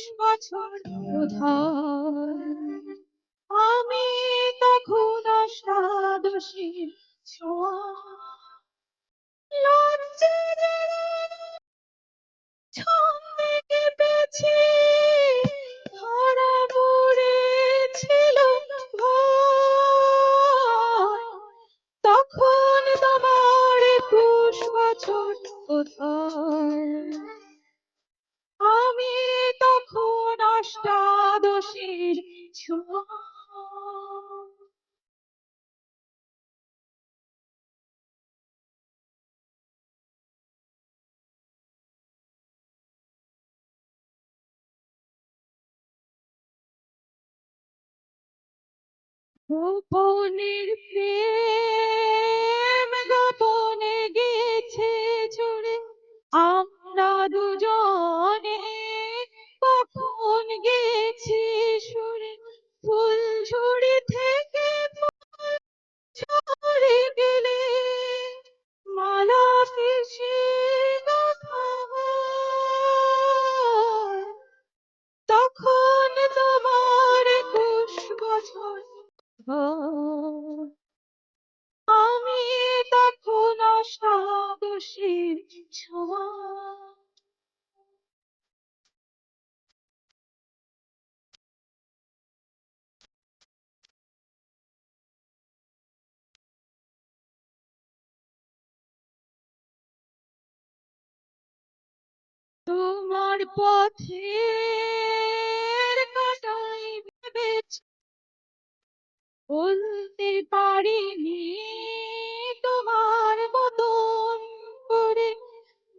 একুশ বছর আমি তখন অষ্টাদশীর ছোঁয়া। ছন্দে ধরা পড়েছিল তখন তোমার একুশ বছর বোধহয় অষ্টাদশীর ছোঁয়া গোপনের প্রেম গোপনে গেছে জুড়ে আমরা দুজনে কখন সুরে ঝুড়ি থেকে ঝরে গেলে মালা তখন তোমার একুশ বছর আমি তখন অষ্টাদশীর ছোঁয়া তোমার পথের কাটাই ভেবেছি? বলতে পারিনি তোমার মতন করে।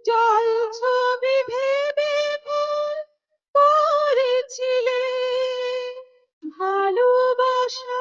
জল ছবি ভেবে করেছিলে। ভালোবাসা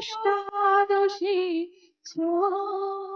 啥都去做